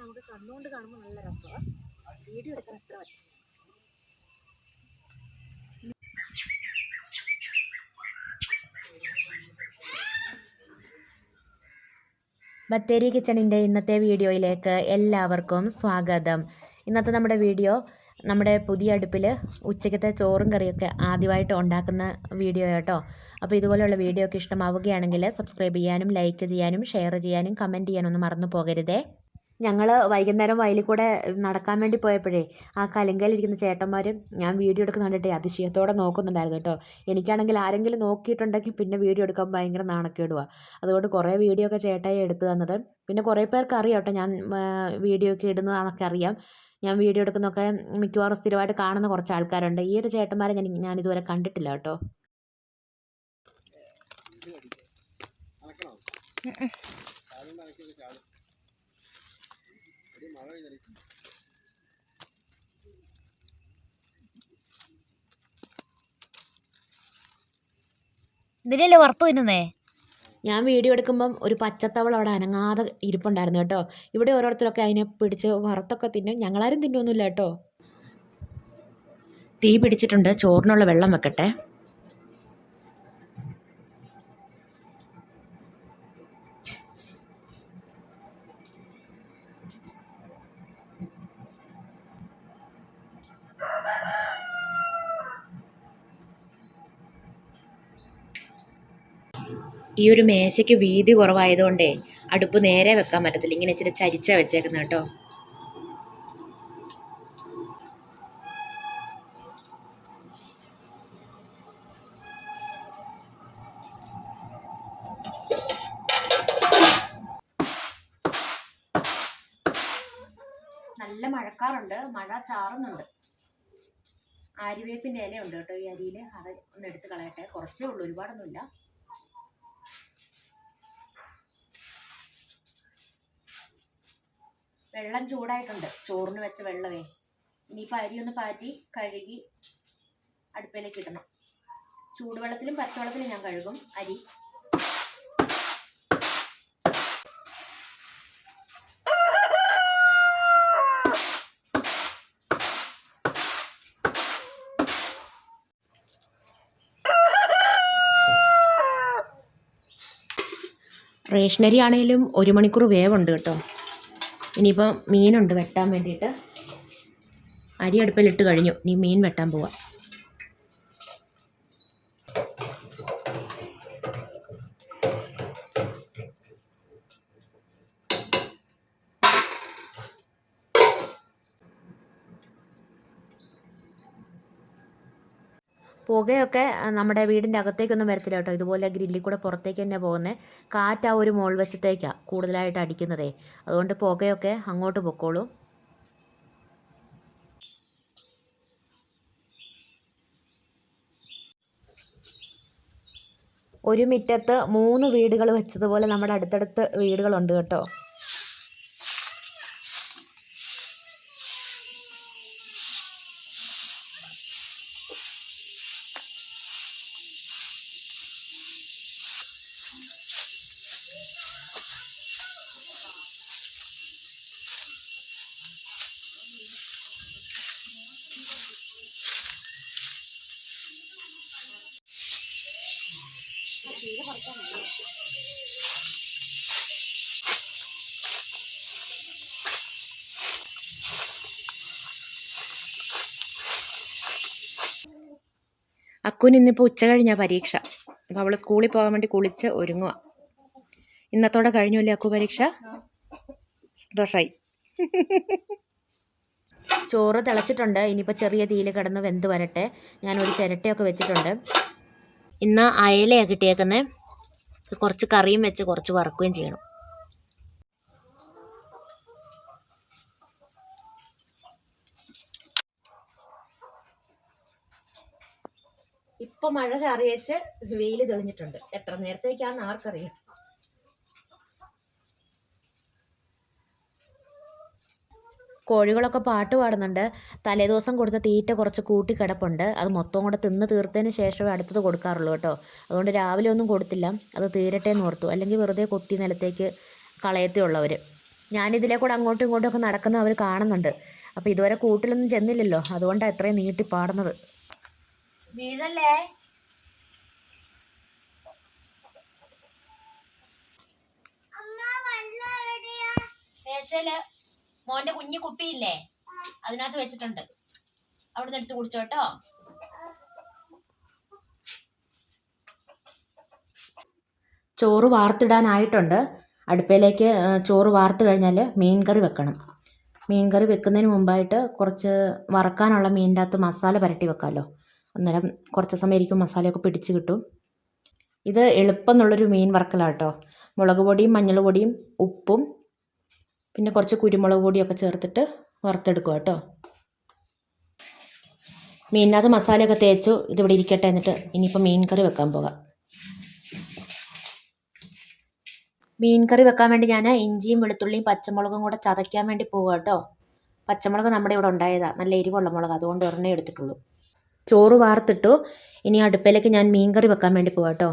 നമുക്ക് കണ്ണുകൊണ്ട് കാണുമ്പോൾ നല്ല രസമാണ്. വീഡിയോ എടുക്കാൻ അത്ര പറ്റും ബത്തേരി കിച്ചണിന്റെ ഇന്നത്തെ വീഡിയോയിലേക്ക് എല്ലാവർക്കും സ്വാഗതം. ഇന്നത്തെ നമ്മുടെ വീഡിയോ നമ്മുടെ പുതിയ അടുപ്പിൽ ഉച്ചക്കത്തെ ചോറും കറിയൊക്കെ ആദ്യമായിട്ട് ഉണ്ടാക്കുന്ന വീഡിയോ കേട്ടോ. അപ്പോൾ ഇതുപോലെയുള്ള വീഡിയോ ഒക്കെ ഇഷ്ടമാവുകയാണെങ്കിൽ സബ്സ്ക്രൈബ് ചെയ്യാനും ലൈക്ക് ചെയ്യാനും ഷെയർ ചെയ്യാനും കമന്റ് ചെയ്യാനൊന്നും മറന്നു പോകരുതേ. ഞങ്ങൾ വൈകുന്നേരം വയലിൽ കൂടെ നടക്കാൻ വേണ്ടി പോയപ്പോഴേ ആ കലിങ്കയിലിരിക്കുന്ന ചേട്ടന്മാർ ഞാൻ വീഡിയോ എടുക്കുന്ന കണ്ടിട്ട് അതിശയത്തോടെ നോക്കുന്നുണ്ടായിരുന്നു കേട്ടോ. എനിക്കാണെങ്കിൽ ആരെങ്കിലും നോക്കിയിട്ടുണ്ടെങ്കിൽ പിന്നെ വീഡിയോ എടുക്കാൻ ഭയങ്കര നാണക്കേടുവാണ് അതുകൊണ്ട് കുറേ വീഡിയോ ഒക്കെ ചേട്ടായി എടുത്തു തന്നത്. പിന്നെ കുറേ പേർക്ക് അറിയാം കേട്ടോ ഞാൻ വീഡിയോ ഒക്കെ ഇടുന്നതാണൊക്കെ അറിയാം. ഞാൻ വീഡിയോ എടുക്കുന്നൊക്കെ മിക്കവാറും സ്ഥിരമായിട്ട് കാണുന്ന കുറച്ച് ആൾക്കാരുണ്ട്. ഈ ഒരു ചേട്ടന്മാരെ ഞാൻ ഞാൻ ഇതുവരെ കണ്ടിട്ടില്ല കേട്ടോ. ഇതിനല്ലേ വറുത്ത് തിന്നുന്നേ? ഞാൻ വീഡിയോ എടുക്കുമ്പം ഒരു പച്ചത്തവള അവിടെ അനങ്ങാതെ ഇരിപ്പുണ്ടായിരുന്നു കേട്ടോ. ഇവിടെ ഓരോരുത്തരൊക്കെ അതിനെ പിടിച്ച് വറുത്തൊക്കെ തിന്നും. ഞങ്ങളാരും തിന്നൊന്നുമില്ല കേട്ടോ. തീ പിടിച്ചിട്ടുണ്ട്. ചോറിനുള്ള വെള്ളം വെക്കട്ടെ. ഈ ഒരു മേശയ്ക്ക് വീതി കുറവായതുകൊണ്ടേ അടുപ്പ് നേരെ വെക്കാൻ പറ്റത്തില്ല. ഇങ്ങനെ ഇച്ചിരി ചരിച്ച വെച്ചേക്കുന്നത് കേട്ടോ. നല്ല മഴക്കാറുണ്ട്. മഴ ചാറുന്നുണ്ട്. ആര്യവേപ്പിന്റെ ഉണ്ട് കേട്ടോ ഈ അരിയിൽ അത് ഒന്ന് എടുത്ത് കളയട്ടെ. കുറച്ചേ ഉള്ളൂ. ഒരുപാടൊന്നുമില്ല. വെള്ളം ചൂടായിട്ടുണ്ട്. ചോറിന് വെച്ച വെള്ളമേ. ഇനിയിപ്പോൾ അരി ഒന്ന് പാറ്റി കഴുകി അടുപ്പിലേക്ക് ഇടണം. ചൂടുവെള്ളത്തിലും പച്ചവെള്ളത്തിലും ഞാൻ കഴുകും അരി. റേഷനരി ആണെങ്കിലും ഒരു മണിക്കൂർ വേവുണ്ട് കേട്ടോ. ഇനിയിപ്പോൾ മീനുണ്ട് വെട്ടാൻ വേണ്ടിയിട്ട്. അരി അടുപ്പിലിട്ട് കഴിഞ്ഞു. ഇനി മീൻ വെട്ടാൻ പോവാം. പുകയൊക്കെ നമ്മുടെ വീടിന്റെ അകത്തേക്കൊന്നും വരത്തില്ല കേട്ടോ. ഇതുപോലെ ഗ്രില്ലിൽ കൂടെ പുറത്തേക്ക് തന്നെ പോകുന്നത് കാറ്റ് ആ ഒരു മോൾ വശത്തേക്കാണ് കൂടുതലായിട്ട് അടിക്കുന്നതേ. അതുകൊണ്ട് പുകയൊക്കെ അങ്ങോട്ട് പൊക്കോളൂ. ഒരു മുറ്റത്ത് മൂന്ന് വീടുകൾ വെച്ചതുപോലെ നമ്മുടെ അടുത്തടുത്ത് വീടുകളുണ്ട് കേട്ടോ. അക്കുന് ഇന്നിപ്പോൾ ഉച്ച കഴിഞ്ഞാ പരീക്ഷ. അപ്പോൾ അവൾ സ്കൂളിൽ പോകാൻ വേണ്ടി കുളിച്ച് ഒരുങ്ങുക ഇന്നത്തോടെ കഴിഞ്ഞു അല്ലേ അക്കു പരീക്ഷ? സന്തോഷമായി ചോറ് തിളച്ചിട്ടുണ്ട്. ഇനിയിപ്പോൾ ചെറിയ തീയിൽ കിടന്ന് വെന്ത് വരട്ടെ. ഞാൻ ഒരു ചിരട്ടയൊക്കെ വെച്ചിട്ടുണ്ട്. ഇന്ന് അയലയാണ് കിട്ടിയേക്കുന്നത് കുറച്ച് കറിയും വെച്ച് കുറച്ച് വറുക്കുകയും ചെയ്യണം. ഇപ്പൊ മഴ ചാറിയേച്ച് വെയിൽ തെളിഞ്ഞിട്ടുണ്ട്. എത്ര നേരത്തേക്കാണെന്ന് ആർക്കറിയാം. കോഴികളൊക്കെ പാട്ട് പാടുന്നുണ്ട്. തലേദിവസം കൊടുത്ത തീറ്റ കുറച്ച് കൂട്ടി കിടപ്പുണ്ട്. അത് മൊത്തം കൂടെ തിന്ന് തീർത്തതിന് ശേഷമേ അടുത്തത് കൊടുക്കാറുള്ളൂ കേട്ടോ. അതുകൊണ്ട് രാവിലെ ഒന്നും കൊടുത്തില്ല. അത് തീരട്ടെ എന്ന് ഓർത്തു. അല്ലെങ്കിൽ വെറുതെ കൊത്തി നിലത്തേക്ക് കളയത്തേ ഉള്ളവർ ഞാനിതിലെ കൂടെ അങ്ങോട്ടും ഇങ്ങോട്ടും ഒക്കെ നടക്കുന്നത് അവർ കാണുന്നുണ്ട്. അപ്പോൾ ഇതുവരെ കൂട്ടിലൊന്നും ചെന്നില്ലല്ലോ. അതുകൊണ്ടാണ് ഇത്രയും നീട്ടി പാടുന്നത്. വീഴല്ലേ? മേശയിൽ മോന്റെ കുഞ്ഞു കുപ്പിയില്ലേ? അതിനകത്ത് വെച്ചിട്ടുണ്ട്. അവിടുന്ന് എടുത്ത് കുടിച്ചോട്ടോ ചോറ് വാർത്തിടാനായിട്ടുണ്ട്. അടുപ്പയിലേക്ക് ചോറ് വാർത്ത് കഴിഞ്ഞാൽ മീൻ കറി വെക്കണം. മീൻ കറി വെക്കുന്നതിന് മുമ്പായിട്ട് കുറച്ച് വറക്കാനുള്ള മീനിന്റെ അകത്ത് മസാല പുരട്ടി വെക്കാമല്ലോ അന്നേരം കുറച്ച് സമയം ഇരിക്കും മസാലയൊക്കെ പിടിച്ച് കിട്ടും. ഇത് എളുപ്പം എന്നുള്ളൊരു മീൻ വറക്കലാണ് കേട്ടോ മുളക് പൊടിയും മഞ്ഞൾ പൊടിയും ഉപ്പും പിന്നെ കുറച്ച് കുരുമുളക് പൊടിയൊക്കെ ചേർത്തിട്ട് വറുത്തെടുക്കുക കേട്ടോ. മീനിനകത്ത് മസാലയൊക്കെ തേച്ചു ഇതിവിടെ ഇരിക്കട്ടെ എന്നിട്ട് ഇനിയിപ്പോൾ മീൻ കറി വെക്കാൻ പോകാം. മീൻ കറി വെക്കാൻ വേണ്ടി ഞാൻ ഇഞ്ചിയും വെളുത്തുള്ളിയും പച്ചമുളകും കൂടെ ചതയ്ക്കാൻ വേണ്ടി പോകുക കേട്ടോ. പച്ചമുളക് നമ്മുടെ ഇവിടെ ഉണ്ടായതാണ് നല്ല എരിവുള്ള മുളക് അതുകൊണ്ട് ഒരെണ്ണേ എടുത്തിട്ടുള്ളൂ. ചോറ് വാർത്തിട്ടു. ഇനി അടുപ്പിലേക്ക് ഞാൻ മീൻ കറി വെക്കാൻ വേണ്ടി പോകാം കേട്ടോ.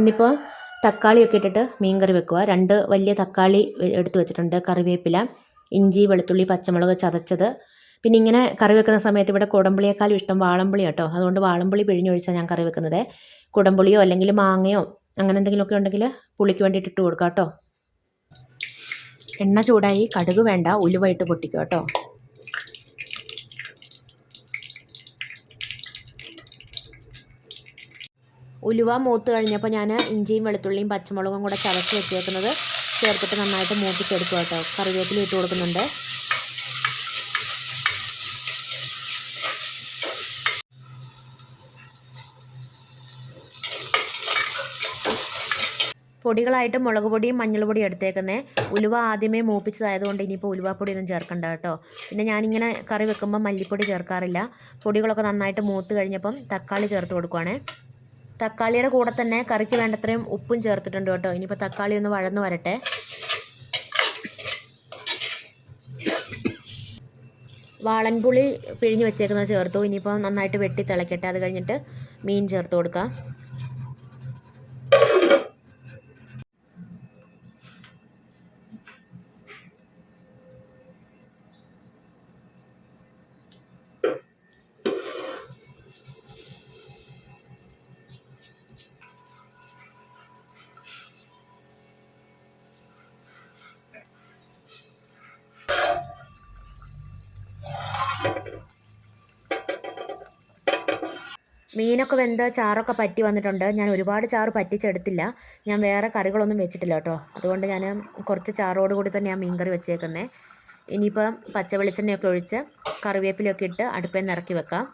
ഇന്നിപ്പോൾ തക്കാളിയൊക്കെ ഇട്ടിട്ട് മീൻ കറി വെക്കുക. രണ്ട് വലിയ തക്കാളി എടുത്തു വെച്ചിട്ടുണ്ട്. കറിവേപ്പില ഇഞ്ചി വെളുത്തുള്ളി പച്ചമുളക് ചതച്ചത്. പിന്നെ ഇങ്ങനെ കറി വെക്കുന്ന സമയത്ത് ഇവിടെ കുടംപുളിയേക്കാളും ഇഷ്ടം വാളംപുളി കേട്ടോ. അതുകൊണ്ട് വാളംപുളി പിഴിഞ്ഞൊഴിച്ചാൽ ഞാൻ കറി വെക്കുന്നത്. കുടംപുളിയോ അല്ലെങ്കിൽ മാങ്ങയോ അങ്ങനെ എന്തെങ്കിലുമൊക്കെ ഉണ്ടെങ്കിൽ പുളിക്ക് വേണ്ടിയിട്ട് ഇട്ട് കൊടുക്കാം കേട്ടോ. എണ്ണ ചൂടായി. കടുക് വേണ്ട. ഉലുവയിട്ട് പൊട്ടിക്കുക കേട്ടോ. ഉലുവ മൂത്ത് കഴിഞ്ഞപ്പോൾ ഞാൻ ഇഞ്ചിയും വെളുത്തുള്ളിയും പച്ചമുളകും കൂടെ ചതച്ച് വെച്ചേക്കുന്നത് ചേർത്തിട്ട് നന്നായിട്ട് മൂപ്പിച്ചെടുക്കുക കേട്ടോ. കറിവേപ്പില ഇട്ട് കൊടുക്കുന്നുണ്ട്. പൊടികളായിട്ട് മുളക് പൊടിയും മഞ്ഞൾ പൊടിയും എടുത്തേക്കുന്നേ. ഉലുവ ആദ്യമേ മൂപ്പിച്ചതായതുകൊണ്ട് ഇനിയിപ്പോൾ ഉലുവാപ്പൊടിയൊന്നും ചേർക്കണ്ട കേട്ടോ. പിന്നെ ഞാനിങ്ങനെ കറി വെക്കുമ്പോൾ മല്ലിപ്പൊടി ചേർക്കാറില്ല. പൊടികളൊക്കെ നന്നായിട്ട് മൂത്ത് കഴിഞ്ഞപ്പം തക്കാളി ചേർത്ത് കൊടുക്കുവാണേ. തക്കാളിയുടെ കൂടെ തന്നെ കറിക്ക് വേണ്ടത്രയും ഉപ്പും ചേർത്തിട്ടുണ്ട് കേട്ടോ. ഇനിയിപ്പോൾ തക്കാളി ഒന്ന് വഴന്നു വരട്ടെ. വാളൻപുളി പിഴിഞ്ഞ് വെച്ചേക്കുന്നത് ചേർത്തു. ഇനിയിപ്പോൾ നന്നായിട്ട് വെട്ടി തിളക്കട്ടെ. അത് കഴിഞ്ഞിട്ട് മീൻ ചേർത്ത് കൊടുക്കാം. മീനൊക്കെ വെന്ത് ചാറൊക്കെ പറ്റി വന്നിട്ടുണ്ട്. ഞാൻ ഒരുപാട് ചാറ് പറ്റിച്ചെടുത്തില്ല. ഞാൻ വേറെ കറികളൊന്നും വെച്ചിട്ടില്ല കേട്ടോ. അതുകൊണ്ട് ഞാൻ കുറച്ച് ചാറോട് കൂടി തന്നെ ഞാൻ മീൻകറി വെച്ചേക്കുന്നത് ഇനിയിപ്പം പച്ച വെളിച്ചെണ്ണയൊക്കെ ഒഴിച്ച് കറിവേപ്പിലൊക്കെ ഇട്ട് അടുപ്പിൽ നിന്ന് ഇറക്കി വെക്കാം.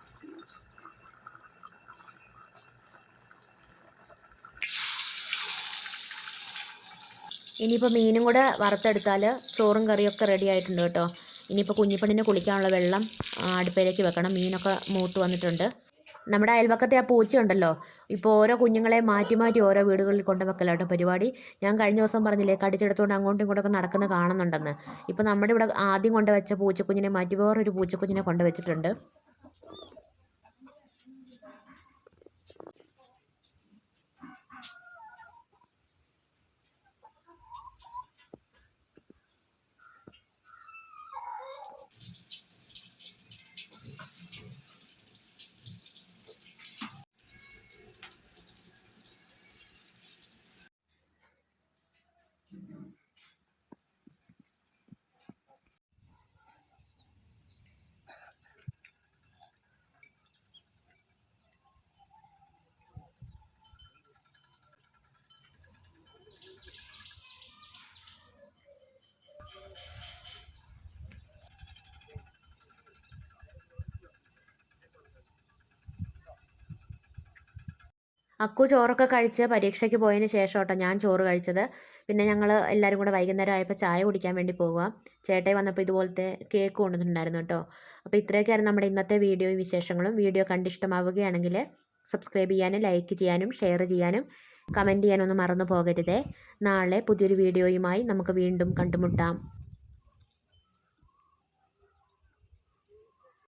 ഇനിയിപ്പോൾ മീനും കൂടെ വറുത്തെടുത്താൽ ചോറും കറിയൊക്കെ റെഡി ആയിട്ടുണ്ട് കേട്ടോ. ഇനിയിപ്പോൾ കുഞ്ഞിപ്പെണ്ണിന് കുളിക്കാനുള്ള വെള്ളം അടുപ്പയിലേക്ക് വെക്കണം. മീനൊക്കെ മൂത്ത് വന്നിട്ടുണ്ട്. നമ്മുടെ അയൽവക്കത്തെ ആ പൂച്ചയുണ്ടല്ലോ ഇപ്പോൾ ഓരോ കുഞ്ഞുങ്ങളെ മാറ്റി മാറ്റി ഓരോ വീടുകളിൽ കൊണ്ട് വെക്കലോട്ടോ പരിപാടി. ഞാൻ കഴിഞ്ഞ ദിവസം പറഞ്ഞില്ലേ കടിച്ചെടുത്തുകൊണ്ട് അങ്ങോട്ടും ഇങ്ങോട്ടൊക്കെ നടക്കുന്ന കാണുന്നുണ്ടെന്ന്. ഇപ്പോൾ നമ്മുടെ ഇവിടെ ആദ്യം കൊണ്ടുവച്ച പൂച്ചക്കുഞ്ഞിനെ മാറ്റി വേറൊരു പൂച്ചക്കുഞ്ഞിനെ കൊണ്ടുവച്ചിട്ടുണ്ട് അക്കു ചോറൊക്കെ കഴിച്ച് പരീക്ഷയ്ക്ക് പോയതിന് ശേഷം കേട്ടോ ഞാൻ ചോറ് കഴിച്ചത്. പിന്നെ ഞങ്ങൾ എല്ലാവരും കൂടെ വൈകുന്നേരം ആയപ്പോൾ ചായ കുടിക്കാൻ വേണ്ടി പോവുക ചേട്ടായി വന്നപ്പോൾ ഇതുപോലത്തെ കേക്ക് കൊണ്ടുവന്നിട്ടുണ്ടായിരുന്നു കേട്ടോ. അപ്പോൾ ഇത്രയൊക്കെയായിരുന്നു നമ്മുടെ ഇന്നത്തെ വീഡിയോയും വിശേഷങ്ങളും. വീഡിയോ കണ്ടിഷ്ടമാവുകയാണെങ്കിൽ സബ്സ്ക്രൈബ് ചെയ്യാനും ലൈക്ക് ചെയ്യാനും ഷെയർ ചെയ്യാനും കമന്റ് ചെയ്യാനൊന്നും മറന്നു പോകരുതേ. നാളെ പുതിയൊരു വീഡിയോയുമായി നമുക്ക് വീണ്ടും കണ്ടുമുട്ടാം.